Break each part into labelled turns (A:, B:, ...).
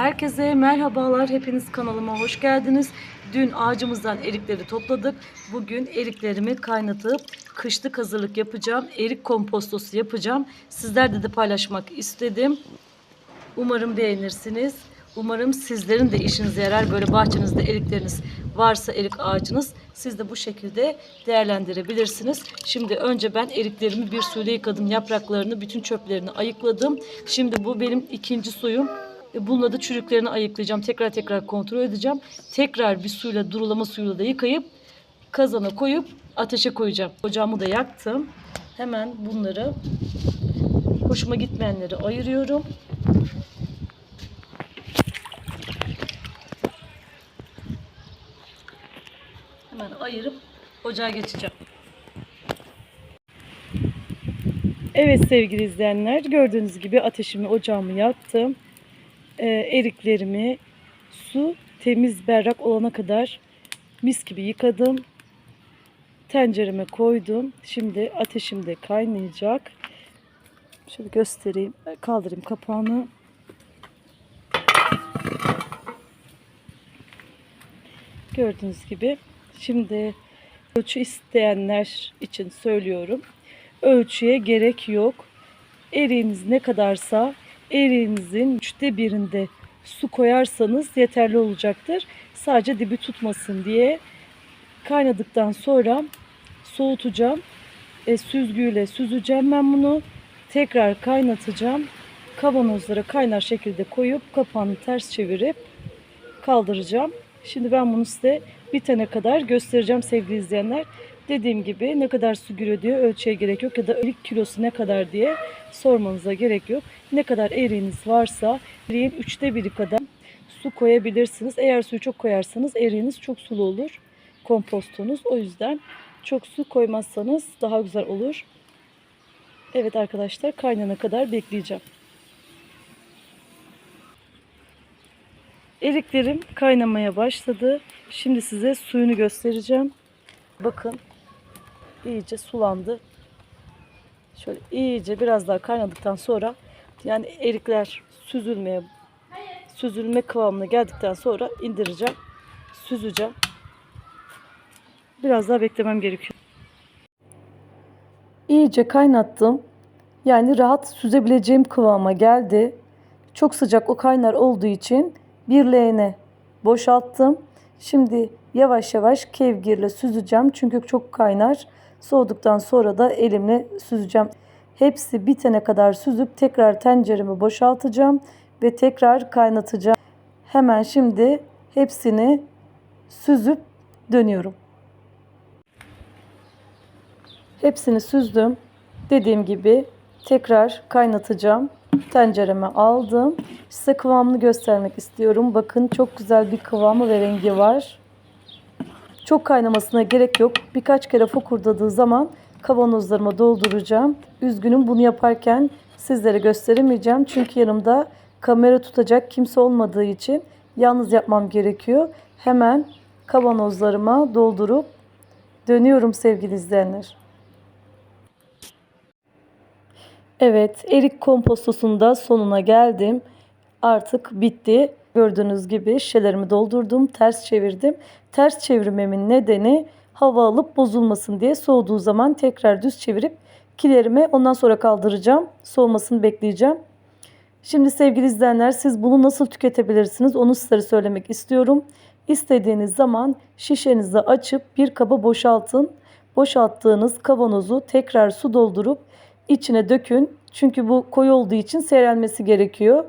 A: Herkese merhabalar. Hepiniz kanalıma hoş geldiniz. Dün ağacımızdan erikleri topladık. Bugün eriklerimi kaynatıp kışlık hazırlık yapacağım. Erik kompostosu yapacağım. Sizlerle de paylaşmak istedim. Umarım beğenirsiniz. Umarım sizlerin de işinize yarar. Böyle bahçenizde erikleriniz varsa erik ağacınız siz de bu şekilde değerlendirebilirsiniz. Şimdi önce ben eriklerimi bir suyla yıkadım. Yapraklarını, bütün çöplerini ayıkladım. Şimdi bu benim ikinci suyum. E, Bununla da çürüklerini ayıklayacağım. Tekrar tekrar kontrol edeceğim. Tekrar bir suyla, durulama suyuyla da yıkayıp kazana koyup ateşe koyacağım. Ocağımı da yaktım. Hemen bunları hoşuma gitmeyenleri ayırıyorum. Hemen ayırıp ocağa geçeceğim. Evet sevgili izleyenler gördüğünüz gibi ateşimi ocağımı yaktım. Ee, eriklerimi su temiz berrak olana kadar mis gibi yıkadım. Tencereme koydum. Şimdi ateşim de kaynayacak. Şöyle göstereyim. Kaldırayım kapağını. Gördüğünüz gibi. Şimdi ölçü isteyenler için söylüyorum. Ölçüye gerek yok. Eriğiniz ne kadarsa eriğinizin üçte birinde su koyarsanız yeterli olacaktır. Sadece dibi tutmasın diye kaynadıktan sonra soğutacağım. E, süzgüyle süzeceğim ben bunu. Tekrar kaynatacağım. Kavanozlara kaynar şekilde koyup kapağını ters çevirip kaldıracağım. Şimdi ben bunu size bitene kadar göstereceğim sevgili izleyenler. Dediğim gibi ne kadar su giriyor diye ölçüye gerek yok ya da erik kilosu ne kadar diye sormanıza gerek yok. Ne kadar eriğiniz varsa eriğin üçte biri kadar su koyabilirsiniz. Eğer suyu çok koyarsanız eriğiniz çok sulu olur. Kompostunuz. O yüzden çok su koymazsanız daha güzel olur. Evet arkadaşlar kaynana kadar bekleyeceğim. Eriklerim kaynamaya başladı. Şimdi size suyunu göstereceğim. Bakın iyice sulandı. Şöyle iyice biraz daha kaynadıktan sonra yani erikler süzülmeye süzülme kıvamına geldikten sonra indireceğim. Süzeceğim. Biraz daha beklemem gerekiyor. İyice kaynattım. Yani rahat süzebileceğim kıvama geldi. Çok sıcak o kaynar olduğu için bir leğene boşalttım. Şimdi yavaş yavaş kevgirle süzeceğim. Çünkü çok kaynar. Soğuduktan sonra da elimle süzeceğim. Hepsi bitene kadar süzüp tekrar tenceremi boşaltacağım ve tekrar kaynatacağım. Hemen şimdi hepsini süzüp dönüyorum. Hepsini süzdüm. Dediğim gibi tekrar kaynatacağım. Tencereme aldım. Size kıvamını göstermek istiyorum. Bakın çok güzel bir kıvamı ve rengi var. Çok kaynamasına gerek yok. Birkaç kere fokurdadığı zaman kavanozlarıma dolduracağım. Üzgünüm bunu yaparken sizlere gösteremeyeceğim. Çünkü yanımda kamera tutacak kimse olmadığı için yalnız yapmam gerekiyor. Hemen kavanozlarıma doldurup dönüyorum sevgili izleyenler. Evet, erik kompostosunda sonuna geldim. Artık bitti. Gördüğünüz gibi şişelerimi doldurdum, ters çevirdim. Ters çevirmemin nedeni hava alıp bozulmasın diye soğuduğu zaman tekrar düz çevirip kilerime ondan sonra kaldıracağım. Soğumasını bekleyeceğim. Şimdi sevgili izleyenler siz bunu nasıl tüketebilirsiniz onu sizlere söylemek istiyorum. İstediğiniz zaman şişenizi açıp bir kaba boşaltın. Boşalttığınız kavanozu tekrar su doldurup içine dökün. Çünkü bu koyu olduğu için seyrelmesi gerekiyor.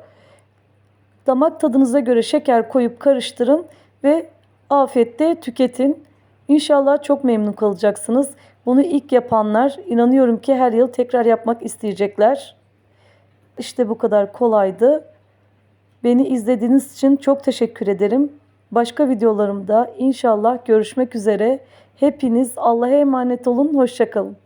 A: Damak tadınıza göre şeker koyup karıştırın ve afiyetle tüketin. İnşallah çok memnun kalacaksınız. Bunu ilk yapanlar inanıyorum ki her yıl tekrar yapmak isteyecekler. İşte bu kadar kolaydı. Beni izlediğiniz için çok teşekkür ederim. Başka videolarımda inşallah görüşmek üzere. Hepiniz Allah'a emanet olun. Hoşçakalın.